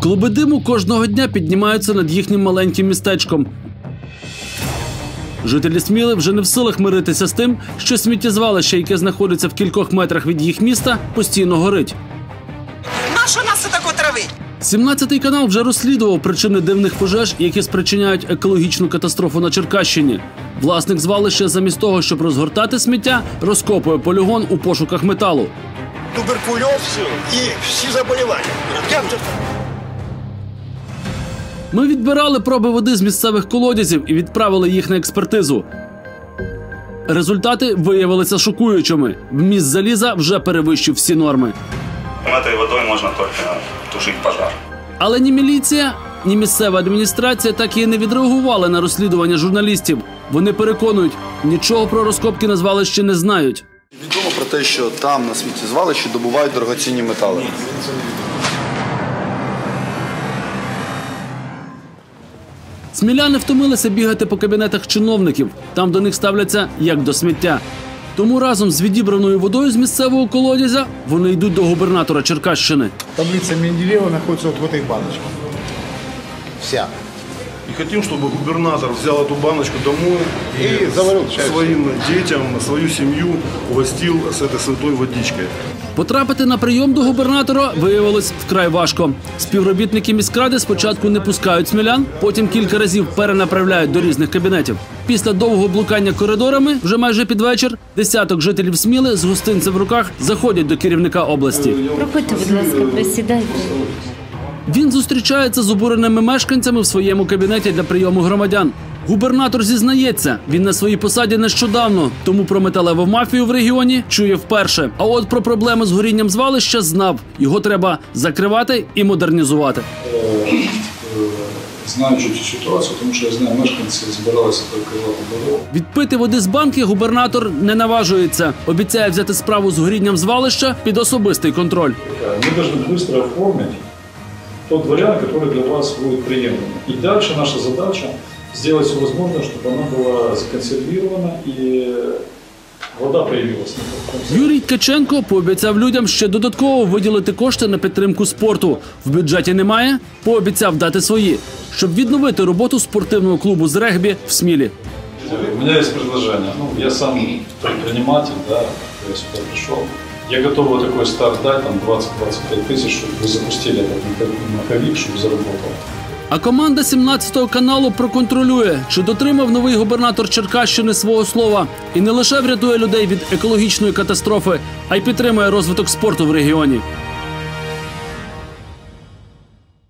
Клуби диму кожного дня піднімаються над їхнім маленьким містечком. Жителі Сміли вже не в силах миритися з тим, що сміттєзвалище, яке знаходиться в кількох метрах від їх міста, постійно горить. Нащо нас це тако травить? 17-й канал вже розслідував причини дивних пожеж, які спричиняють екологічну катастрофу на Черкащині. Власник звалища, замість того, щоб розгортати сміття, розкопує полігон у пошуках металу. туберкульоз и все заболевания. Як же так? Ми відбирали проби води з місцевих колодязів і відправили їх на експертизу. Результати виявилися шокуючими. Вміст заліза вже перевищив всі норми. Этой водой можно только тушить пожар. Але ні міліція, ні місцева адміністрація так і не відреагували на розслідування журналістів. Вони переконують, нічого про розкопки на звалищі не знають. Відомо про те, що там на сміттєзвалищі добувають дорогоцінні метали. Сміляни втомилися бігати по кабінетах чиновників. Там до них ставляться як до сміття. Тому разом з відібраною водою з місцевого колодязя вони йдуть до губернатора Черкащини. Таблиця Менделеева знаходиться от в цій баночці. Вся. И хотим, чтобы губернатор взял эту баночку домой И заварил чай. своим детям, свою семью угостил с этой святой водичкой. Потрапити на прийом до губернатора виявилось вкрай важко. Співробітники міськради спочатку не пускають смілян, потім кілька разів перенаправляють до різних кабінетів. Після довгого блукання коридорами, вже майже під вечір, десяток жителів Сміли з гостинцем в руках заходять до керівника області. Проходьте, будь ласка, присідайте. Він зустрічається з обуреними мешканцями в своєму кабінеті для прийому громадян. Губернатор зізнається, він на своїй посаді нещодавно, тому про металеву мафію в регіоні чує вперше. А от про проблеми з горінням звалища знав. Його треба закривати і модернізувати. знаючи цю ситуацію, тому що я знаю, мешканці збиралися перекривати дорогу. Відпити води з банки губернатор не наважується. Обіцяє взяти справу з горінням звалища під особистий контроль. Мы должны быстро оформить тот вариант, который для вас будет приемлем. И дальше наша задача сделать все возможное, чтобы она была законсервирована и вода появилась. Юрій Ткаченко пообіцяв людям ще додатково виділити кошти на підтримку спорту. В бюджеті немає, пообіцяв дати свої, щоб відновити роботу спортивного клубу з регбі в Смілі. У меня есть предложение. Ну, я сам предприниматель, да, я сюда пришел. Я готов вот такой старт дать, там 20-25 тысяч, чтобы вы запустили этот маховик, чтобы заработал. А команда 17-го каналу проконтролює, чи дотримав новий губернатор Черкащини свого слова і не лише врятує людей від екологічної катастрофи, а й підтримує розвиток спорту в регіоні.